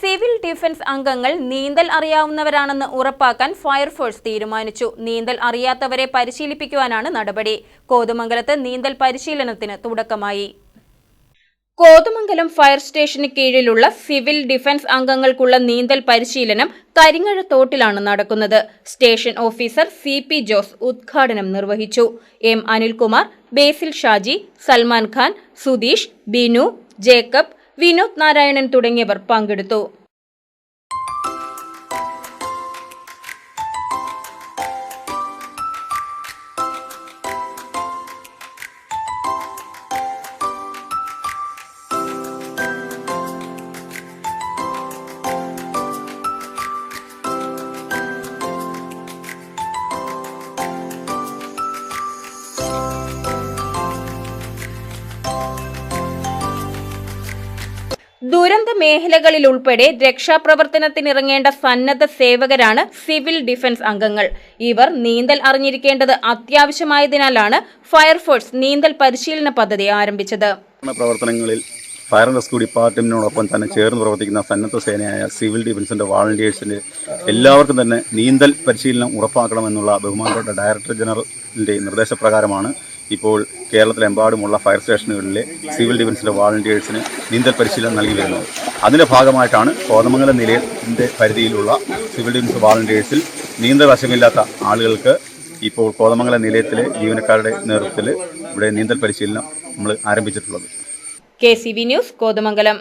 Civil defence അംഗങ്ങൾ നീന്തൽ അറിയാവുന്നവരാണെന്ന് ഉറപ്പാക്കാൻ ഫയർഫോഴ്സ് തീരുമാനിച്ചു. നീന്തൽ അറിയാത്തവരെ പരിശീലിപ്പിക്കുവാനാണ് നടപടി. കോതമംഗലത്ത് നീന്തൽ പരിശീലനത്തിന് തുടക്കമായി. കോതമംഗലം ഫയർ സ്റ്റേഷന് കീഴിലുള്ള സിവിൽ ഡിഫൻസ് അംഗങ്ങൾക്കുള്ള നീന്തൽ പരിശീലനം കരിങ്ങഴ തോട്ടിലാണ് നടക്കുന്നത്. Station officer C P Jose ഉദ്ഘാടനം നിർവഹിച്ചു. എം അനിൽകുമാർ ബേസിൽ ഷാജി സൽമാൻ ഖാൻ സുധീഷ് ബിനു ജേക്കബ് വിനോദ് നാരായണൻ തുടങ്ങിയവർ പങ്കെടുത്തു ദുരന്ത മേഖലകളിൽ ഉൾപ്പെടെ രക്ഷാപ്രവർത്തനത്തിനിറങ്ങേണ്ട സന്നദ്ധ സേവകരാണ് സിവിൽ ഡിഫൻസ് അംഗങ്ങൾ. ഇവർ നീന്തൽ അറിഞ്ഞിരിക്കേണ്ടത് അത്യാവശ്യമായതിനാലാണ് ഫയർഫോഴ്സ് നീന്തൽ പരിശീലന പദ്ധതി ആരംഭിച്ചത്. പ്രവർത്തനങ്ങളിൽ ഫയർ റെസ്ക്യൂ ഡിപ്പാർട്ട്മെന്റിനോടൊപ്പം തന്നെ ചേർന്ന് പ്രവർത്തിക്കുന്ന സന്നദ്ധ സേനയായ സിവിൽ ഡിഫൻസിന്റെ വാളണ്ടിയേഴ്സിന്റെ എല്ലാവർക്കും തന്നെ നീന്തൽ പരിശീലനം ഉറപ്പാക്കണമെന്നുള്ള ബഹുമാനപ്പെട്ട ഡയറക്ടർ ജനറലിന്റെ നിർദ്ദേശപ്രകാരമാണ് ഇപ്പോൾ കേരളത്തിലെമ്പാടുമുള്ള ഫയർ സ്റ്റേഷനുകളിലെ സിവിൽ ഡിഫൻസിലെ വാളണ്ടിയേഴ്സിന് നീന്തൽ പരിശീലനം നൽകി വരുന്നത് അതിന്റെ ഭാഗമായിട്ടാണ് കോതമംഗലം നിലയത്തിന്റെ പരിധിയിലുള്ള സിവിൽ ഡിഫൻസ് വാളണ്ടിയേഴ്സിൽ നീന്തൽ വശമില്ലാത്ത ആളുകൾക്ക് ഇപ്പോൾ കോതമംഗലം നിലയത്തിലെ ജീവനക്കാരുടെ നേതൃത്വത്തിൽ ഇവിടെ നീന്തൽ പരിശീലനം നമ്മൾ ആരംഭിച്ചിട്ടുള്ളത്. K C B news Kothamangalam.